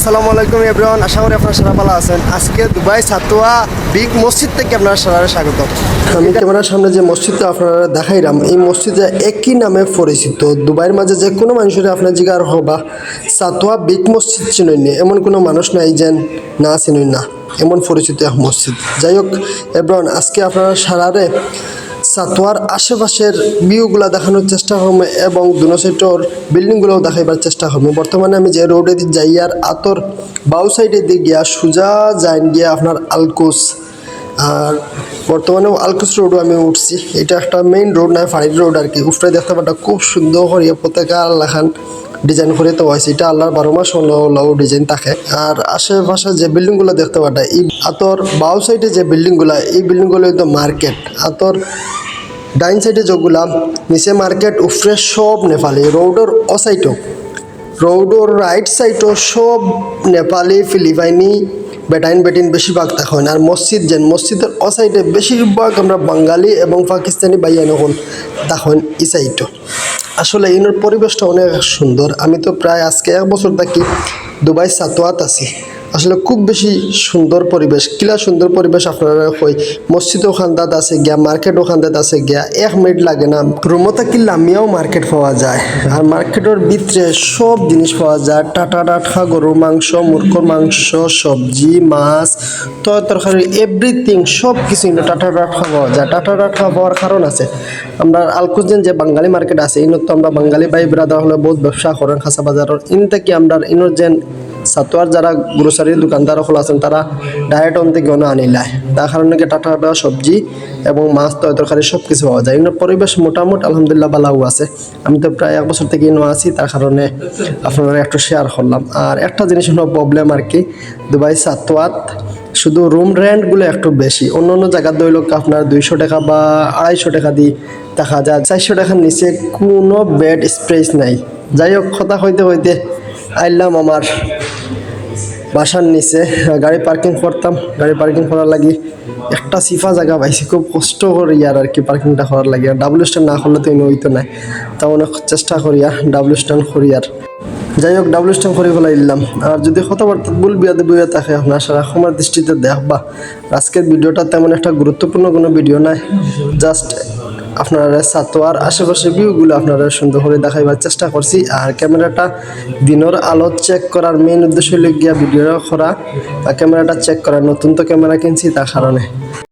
আসসালামু আলাইকুম এভরিওয়ান, আশা করি আপনারা সারা ভালো আছেন। আজকে দুবাই সাতোয়া বিগ মসজিদ থেকে আপনারা সারা স্বাগত। আমি ক্যামেরার সামনে যে মসজিদটা আপনারা দেখাইলাম, এই মসজিদে একই নামে পরিচিত। দুবাইয়ের মাঝে যে কোনো মানুষের আপনার জিগার হবা সাতোয়া বিগ মসজিদ চিনইনি এমন কোনো মানুষ নাই যেন না চিনই না। এমন পরিচিত এক মসজিদ। যাই হোক, এভরিওয়ান, আজকে আপনারা সারারে সাতোয়ার আশেপাশের ভিউগুলো দেখানোর চেষ্টা করব এবং দুনো সাইডর বিল্ডিংগুলোও দেখাইবার চেষ্টা করব। বর্তমানে আমি যে রোডে যাই আর আতর বাউ সাইডে দিয়ে গিয়া সোজা যাইন গিয়া আপনার আলকুস আর বর্তমানে আলকুস রোডও আমি উঠছি। এটা একটা মেইন রোড নয় ফাড়ির রোড আর কি। উফরে দেখতে পাটা খুব সুন্দর করিয়া পতাকা লাখান ডিজাইন করে তো হয়েছে, এটা আল্লাহর বারো মাস হলো ডিজাইন থাকে। আর আশেপাশে যে বিল্ডিংগুলো দেখতে পাটা এই আতর বাউ সাইডে যে বিল্ডিংগুলো এই বিল্ডিংগুলো তো মার্কেট আতর ডাইন সাইডে যেগুলা, নিচে মার্কেট উফরে সব নেপালি। রোডর ও সাইডও রোডর রাইট সাইডও সব নেপালি, ফিলিপাইনি, বেটাইন বেটিন বেশিরভাগ তখন আর মসজিদ যেন, মসজিদের ও সাইডে বেশিরভাগ আমরা বাঙালি এবং পাকিস্তানি বাইয়ান হল তখন ই সাইডও আসলে ইনোর পরিবেশটা অনেক সুন্দর। আমি তো প্রায় আজকে এক বছর থাকি দুবাই সাতোয়াত আছি। আসলে খুব বেশি সুন্দর পরিবেশ, কিলা সুন্দর পরিবেশ আপনারা কই মসজিদ ওখানদাত আছে গিয়া মার্কেট ওখানদাত আছে গিয়া, এক মিনিট লাগে না। রুমতে কি লামিয়াও মার্কেট পাওয়া যায়, আর মার্কেটের ভিতরে সব জিনিস পাওয়া যায়, টাটা টাটা গরুর মাংস, মুরগোর মাংস, সবজি, মাছ তয় তরকারি এভরিথিং সব কিছু টাটা টাটা পাওয়া যায়। টাটা টাটা পাওয়ার কারণ আছে, আমরা আলকুজেন যে বাঙালি মার্কেট আছে ইনত তো আমরা বাঙালি ভাই ব্রাদার হলে বহুত ব্যবসা করেন, খাসা বাজারের। ইন থেকে আমরা ইনোর যেন সাতোয়ার যারা গ্রোসারির দোকানদার হল আছেন, তারা ডাইরেক্ট অন থেকে অন্য আনিলায় তার কারণে কি, টাটা টাটা সবজি এবং মাছ তয় তরকারি সব কিছু পাওয়া যায়। এগুলোর পরিবেশ মোটামুটি আলহামদুলিল্লাহ ভালো আছে। আমি তো প্রায় এক বছর থেকে ইনো আছি, তার কারণে আপনারা একটু শেয়ার করলাম। আর একটা জিনিস হলো প্রবলেম আর কি, দুবাই সাতোয়াত শুধু রুম রেন্টগুলো একটু বেশি। অন্য অন্য জায়গার দইল আপনার দুইশো টাকা বা আড়াইশো টাকা দিয়ে দেখা যায়। চারশো টাকার নিচে কোনো বেড স্পেস নাই। যাই হোক, কথা হইতে হইতে আইলাম আমার বাসার নিচে, গাড়ি পার্কিং করতাম। গাড়ি পার্কিং করার লাগি একটা সিফা জায়গা পাইছি, খুব কষ্ট করি আর আর কি পার্কিংটা করার লাগে। ডাবল স্ট্যান্ড না করলে তো এনে হইতো নাই তা অনেক চেষ্টা করিয়া ডাবল স্ট্যান্ড করি আর। যাই হোক ডাবল স্ট্যান্ড করে ফেলাই দিলাম আর যদি কথাবার্তা ভুল বিয়াদে বইয়া থাকে, আপনার সারা সময় দৃষ্টিতে দেখবা। আজকের ভিডিওটা তেমন একটা গুরুত্বপূর্ণ কোনো ভিডিও নাই। জাস্ট আপনারা সাতোয়ার আশেপাশে ভিউগুলো আপনারা সুন্দর করে দেখাইবার চেষ্টা করছি। আর ক্যামেরাটা দিনের আলো চেক করার মেইন উদ্দেশ্য হলো গিয়া ভিডিও করা। ক্যামেরাটা চেক করা নতুন তো ক্যামেরা কিনছি তার কারণে।